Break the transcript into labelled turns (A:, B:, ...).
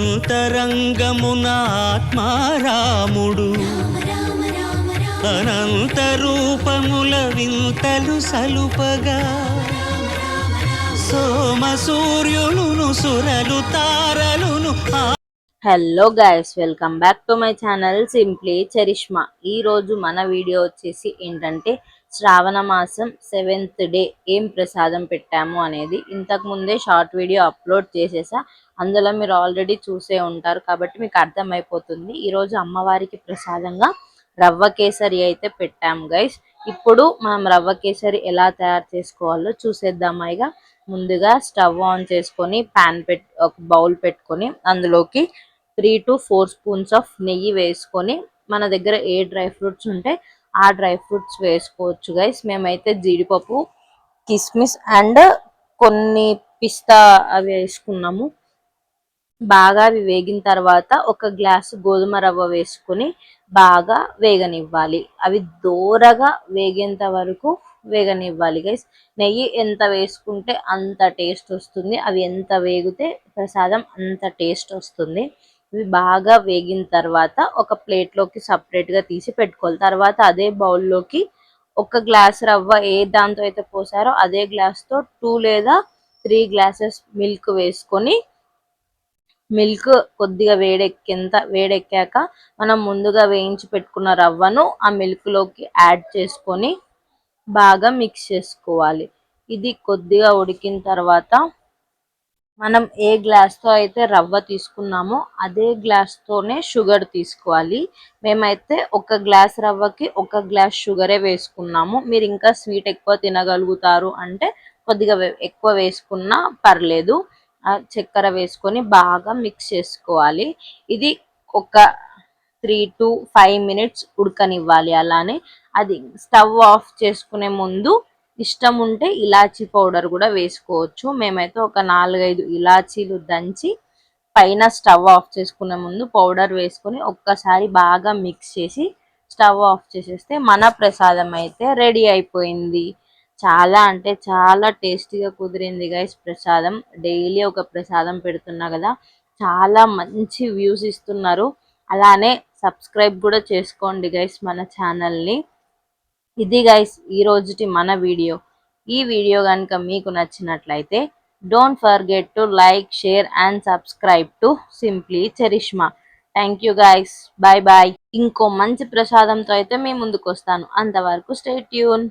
A: అనంతరంగమునాత్మారాముడు. అనంత రూపముల వింతలు సలుపగా. సోమ సూర్యులును సురలు తారలును
B: hello guys welcome back to my channel simply Charishma ఈరోజు మన వీడియో వచ్చేసి ఏంటంటే శ్రావణ మాసం సెవెంత్ డే ఏం ప్రసాదం పెట్టాము అనేది. ఇంతకు ముందే షార్ట్ వీడియో అప్లోడ్ చేసేసా. అందులో మీరు ఆల్రెడీ చూసే ఉంటారు కాబట్టి మీకు అర్థమైపోతుంది. ఈరోజు అమ్మవారికి ప్రసాదంగా రవ్వ కేసరి అయితే పెట్టాము గైస్ ఇప్పుడు మనం రవ్వ కేసరి ఎలా తయారు చేసుకోవాలో చూసేద్దామా ఇక. ముందుగా స్టవ్ ఆన్ చేసుకొని ప్యాన్ పెట్ ఒక బౌల్ పెట్టుకొని అందులోకి three two four spoons of నెయ్యి వేసుకొని మన దగ్గర ఏ డ్రై ఫ్రూట్స్ ఉంటే ఆ డ్రై ఫ్రూట్స్ వేసుకోవచ్చు గైస్ మేమైతే జీడిపప్పు కిస్మిస్ అండ్ కొన్ని పిస్తా అవి వేసుకున్నాము. బాగా అవి వేగిన తర్వాత ఒక గ్లాసు గోధుమ రవ్వ వేసుకొని బాగా వేగనివ్వాలి. అవి దోరగా వేగేంత వరకు వేగనివ్వాలి గైస్ నెయ్యి ఎంత వేసుకుంటే అంత టేస్ట్ వస్తుంది. అవి ఎంత వేగితే ప్రసాదం అంత టేస్ట్ వస్తుంది. ఇవి బాగా వేగిన తర్వాత ఒక ప్లేట్లోకి సపరేట్గా తీసి పెట్టుకోవాలి. తర్వాత అదే బౌల్లోకి ఒక గ్లాస్ రవ్వ ఏ దాంతో అయితే పోసారో అదే గ్లాస్తో టూ లేదా త్రీ గ్లాసెస్ మిల్క్ వేసుకొని మిల్క్ కొద్దిగా వేడెక్కేంత వేడెక్కాక మనం ముందుగా వేయించి పెట్టుకున్న రవ్వను ఆ మిల్క్లోకి యాడ్ చేసుకొని బాగా మిక్స్ చేసుకోవాలి. ఇది కొద్దిగా ఉడికిన తర్వాత మనం ఏ గ్లాస్తో అయితే రవ్వ తీసుకున్నామో అదే గ్లాస్తోనే షుగర్ తీసుకోవాలి. మేమైతే ఒక గ్లాస్ రవ్వకి ఒక గ్లాస్ షుగరే వేసుకున్నాము. మీరు ఇంకా స్వీట్ ఎక్కువ తినగలుగుతారు అంటే కొద్దిగా ఎక్కువ వేసుకున్నా పర్లేదు. చక్కెర వేసుకొని బాగా మిక్స్ చేసుకోవాలి. ఇది ఒక త్రీ టు ఫైవ్ మినిట్స్ ఉడకనివ్వాలి అలానే. అది స్టవ్ ఆఫ్ చేసుకునే ముందు ఇష్టం ఉంటే ఇలాచీ పౌడర్ కూడా వేసుకోవచ్చు. మేమైతే ఒక నాలుగైదు ఇలాచీలు దంచి పైన స్టవ్ ఆఫ్ చేసుకునే ముందు పౌడర్ వేసుకొని ఒక్కసారి బాగా మిక్స్ చేసి స్టవ్ ఆఫ్ చేసేస్తే మన ప్రసాదం అయితే రెడీ అయిపోయింది. చాలా అంటే చాలా టేస్టీగా కుదిరింది గైస్ ప్రసాదం. డైలీ ఒక ప్రసాదం పెడుతున్నా కదా చాలా మంచి వ్యూస్ ఇస్తున్నారు. అలానే సబ్స్క్రైబ్ కూడా చేసుకోండి గైస్ మన ఛానల్ని. ఇది గైస్ ఈ రోజుటి మన వీడియో. ఈ వీడియో కనుక మీకు నచ్చినట్లయితే don't forget to like share and subscribe to simply Charishma thank you guys bye bye ఇంకో మంచి ప్రసాదంతో అయితే మీ ముందుకు వస్తాను. అంతవరకు స్టే ట్యూన్